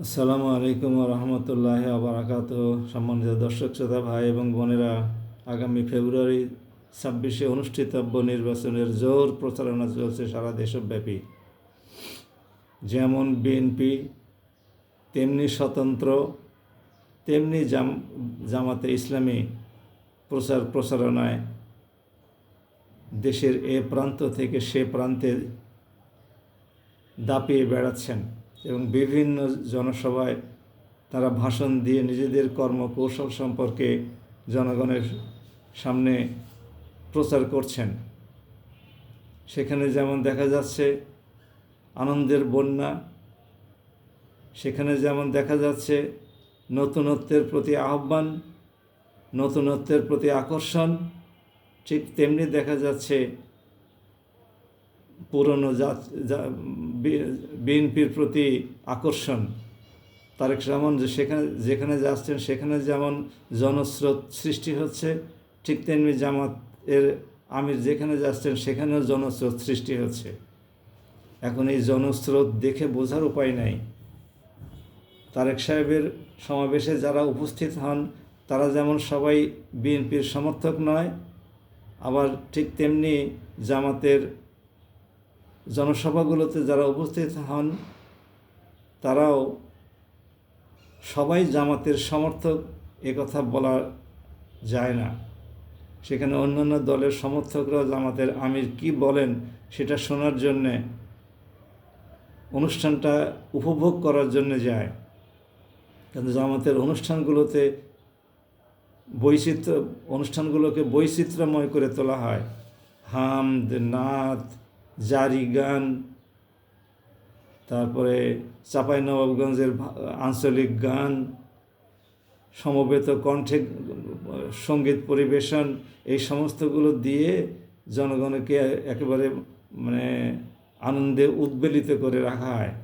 আসসালামু আলাইকুম রহমতুল্লাহ আবরাকাত সম্মানিত দর্শক, শ্রোতা, ভাই এবং বোনেরা, আগামী ফেব্রুয়ারি ছাব্বিশে অনুষ্ঠিতব্য নির্বাচনের জোর প্রচারণা চলছে সারা দেশব্যাপী। যেমন বিএনপি, তেমনি স্বতন্ত্র, তেমনি জাম, জামাতে ইসলামী প্রচার প্রচারণায় দেশের এ প্রান্ত থেকে সে প্রান্তে দাপিয়ে বেড়াচ্ছেন। এবং বিভিন্ন জনসভায় তারা ভাষণ দিয়ে নিজেদের কর্মকৌশল সম্পর্কে জনগণের সামনে প্রচার করছেন। সেখানে যেমন দেখা যাচ্ছে আনন্দের বন্যা, সেখানে যেমন দেখা যাচ্ছে নতুনত্বের প্রতি আহ্বান, নতুনত্বের প্রতি আকর্ষণ, ঠিক তেমনি দেখা যাচ্ছে পুরনো বিএনপির প্রতি আকর্ষণ। তারেক রহমান যে সেখানে, যেখানে যাচ্ছেন সেখানে যেমন জনস্রোত সৃষ্টি হচ্ছে, ঠিক তেমনি জামাত এর আমির যেখানে যাচ্ছেন সেখানেও জনস্রোত সৃষ্টি হচ্ছে। এখন এই জনস্রোত দেখে বোঝার উপায় নাই। তারেক সাহেবের সমাবেশে যারা উপস্থিত হন, তারা যেমন সবাই বিএনপির সমর্থক নয়, আবার ঠিক তেমনি জামাতের জনসভাগুলোতে যারা উপস্থিত হন, তারাও সবাই জামাতের সমর্থক কথা বলা যায় না। সেখানে অন্যান্য দলের সমর্থকরা জামাতের আমির কি বলেন, সেটা শোনার জন্যে, অনুষ্ঠানটা উপভোগ করার জন্য যায়। কিন্তু জামাতের অনুষ্ঠানগুলোতে বৈচিত্র্য অনুষ্ঠানগুলোকে বৈচিত্র্যময় করে তোলা হয়। হামদ নাথ জারি গান তারপরে চাঁপাইনবাবগঞ্জের আঞ্চলিক গান, সমবেত কণ্ঠে সংগীত পরিবেশন, এই সমস্তগুলো দিয়ে জনগণকে একেবারে মানে আনন্দে উদ্বেলিত করে রাখা হয়।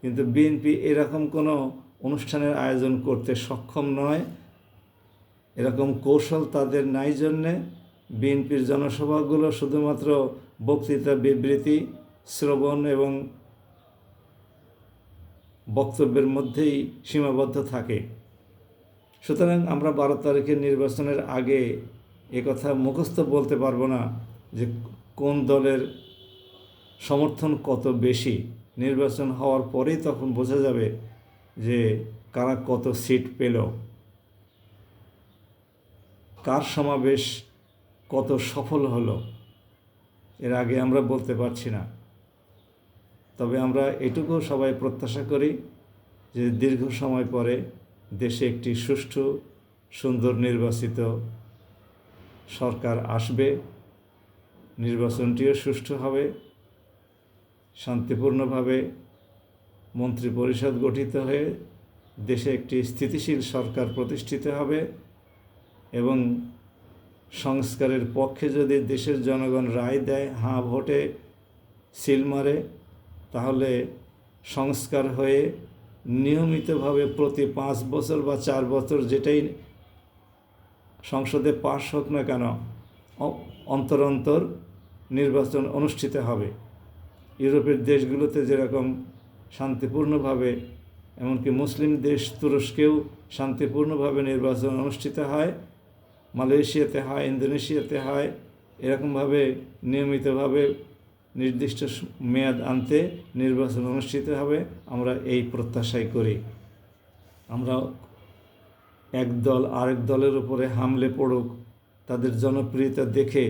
কিন্তু বিএনপি এরকম কোনো অনুষ্ঠানের আয়োজন করতে সক্ষম নয়। এরকম কৌশল তাদের নাই জন্যে বিএনপির জনসভাগুলো শুধুমাত্র বক্তৃতা, বিবৃতি, শ্রবণ এবং বক্তব্যের মধ্যেই সীমাবদ্ধ থাকে। সুতরাং আমরা বারো তারিখের নির্বাচনের আগে কথা মুখস্থ বলতে পারব না যে কোন দলের সমর্থন কত বেশি। নির্বাচন হওয়ার পরেই তখন বোঝা যাবে যে কারা কত সিট পেল। কার সমাবেশ কত সফল হলো। এর আগে আমরা বলতে পারছি না। তবে আমরা এটুকু সবাই প্রত্যাশা করি যে দীর্ঘ সময় পরে দেশে একটি সুষ্ঠু, সুন্দর নির্বাচিত সরকার আসবে। নির্বাচনটিও সুষ্ঠু হবে। শান্তিপূর্ণভাবে মন্ত্রী পরিষদ গঠিত হয়ে দেশে একটি স্থিতিশীল সরকার প্রতিষ্ঠিত হবে এবং সংস্কারের পক্ষে যদি দেশের জনগণ রায় দেয়, হাঁ, ভোটে সিল মারে, তাহলে সংস্কার হয়ে নিয়মিতভাবে প্রতি পাঁচ বছর বা চার বছর যেটাই সংসদে পাশ হোক না কেন অন্তর অন্তর নির্বাচন অনুষ্ঠিত হবে। ইউরোপের দেশগুলোতে যেরকম শান্তিপূর্ণভাবে, এমনকি মুসলিম দেশ তুরস্কেও শান্তিপূর্ণভাবে নির্বাচন অনুষ্ঠিত হয় মালয়েশিয়াতে হয়, ইন্দোনেশিয়াতে হয়, এরকমভাবে নিয়মিতভাবে নির্দিষ্ট মেয়াদ আনতে নির্বাচন অনুষ্ঠিত হবে, আমরা এই প্রত্যাশাই করি। আমরা এক দল আরেক দলের উপরে হামলে পড়ুক, তাদের জনপ্রিয়তা দেখে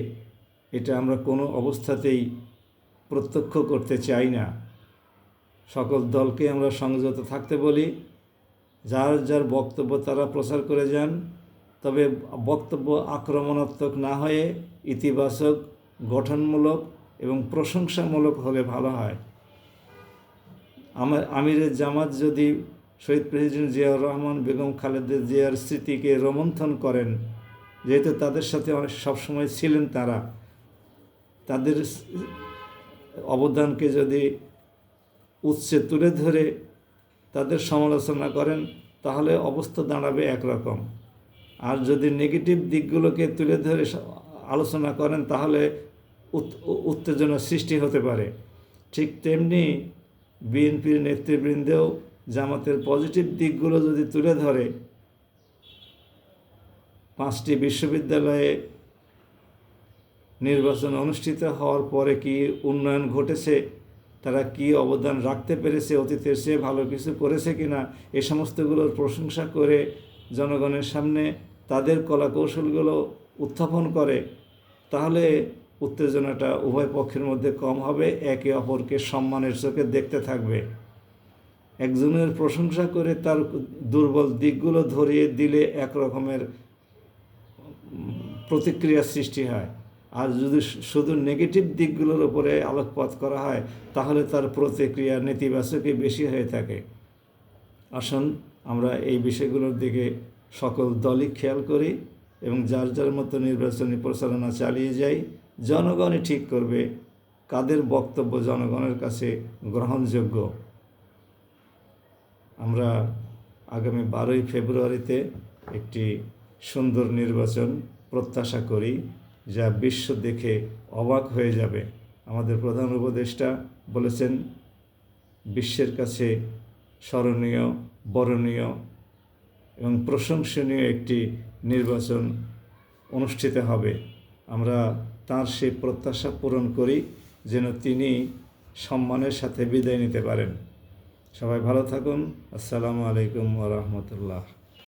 এটা আমরা কোনো অবস্থাতেই প্রত্যক্ষ করতে চাই না। সকল দলকে আমরা সংযত থাকতে বলি, যার যার বক্তব্য তারা প্রচার করে যান তবে বক্তব্য আক্রমণাত্মক না হয়ে ইতিবাচক, গঠনমূলক এবং প্রশংসামূলক হলে ভালো হয়। আমার আমিরের জামাত যদি শহীদ প্রেসিডেন্ট জিয়াউর রহমান, বেগম খালেদা জিয়ার স্মৃতিকে রোমন্থন করেন, যেহেতু তাদের সাথে অনেক সবসময় ছিলেন তারা, তাদের অবদানকে যদি উৎসে তুলে ধরে তাদের সমালোচনা করেন, তাহলে অবস্থা দাঁড়াবে একরকম। আর যদি নেগেটিভ দিকগুলোকে তুলে ধরে আলোচনা করেন, তাহলে উত্তেজনা সৃষ্টি হতে পারে। ঠিক তেমনি বিএনপির নেতৃবৃন্দেও জামাতের পজিটিভ দিকগুলো যদি তুলে ধরে, পাঁচটি বিশ্ববিদ্যালয়ে নির্বাচন অনুষ্ঠিত হওয়ার পরে কি উন্নয়ন ঘটেছে, তারা কি অবদান রাখতে পেরেছে, অতীতের চেয়ে ভালো কিছু করেছে কিনা, এ সমস্তগুলোর প্রশংসা করে জনগণের সামনে তাদের কলা কৌশলগুলো উত্থাপন করে, তাহলে উত্তেজনাটা উভয় পক্ষের মধ্যে কম হবে, একে অপরকে সম্মানের চোখে দেখতে থাকবে। একজনের প্রশংসা করে তার দুর্বল দিকগুলো ধরিয়ে দিলে এক রকমের প্রতিক্রিয়া সৃষ্টি হয়। আর যদি শুধু নেগেটিভ দিকগুলোর উপরে আলোকপাত করা হয়, তাহলে তার প্রতিক্রিয়া নেতিবাচকই বেশি হয়ে থাকে। আসুন আমরা এই বিষয়গুলোর দিকে সকল দলই খেয়াল করি এবং যার যার মতো নির্বাচনী প্রচারণা চালিয়ে যাই, জনগণই ঠিক করবে কাদের বক্তব্য জনগণের কাছে গ্রহণযোগ্য। আমরা আগামী বারোই ফেব্রুয়ারিতে একটি সুন্দর নির্বাচন প্রত্যাশা করি, যা বিশ্ব দেখে অবাক হয়ে যাবে। আমাদের প্রধান উপদেষ্টা বলেছেন, বিশ্বের কাছে স্মরণীয় বরণীয় এবং প্রশংসনীয় একটি নির্বাচন অনুষ্ঠিত হবে। আমরা তার সেই প্রত্যাশা পূরণ করি যেন তিনি সম্মানের সাথে বিদায় নিতে পারেন। সবাই ভালো থাকুন। আসসালামু আলাইকুম ওরহমতুল্লাহ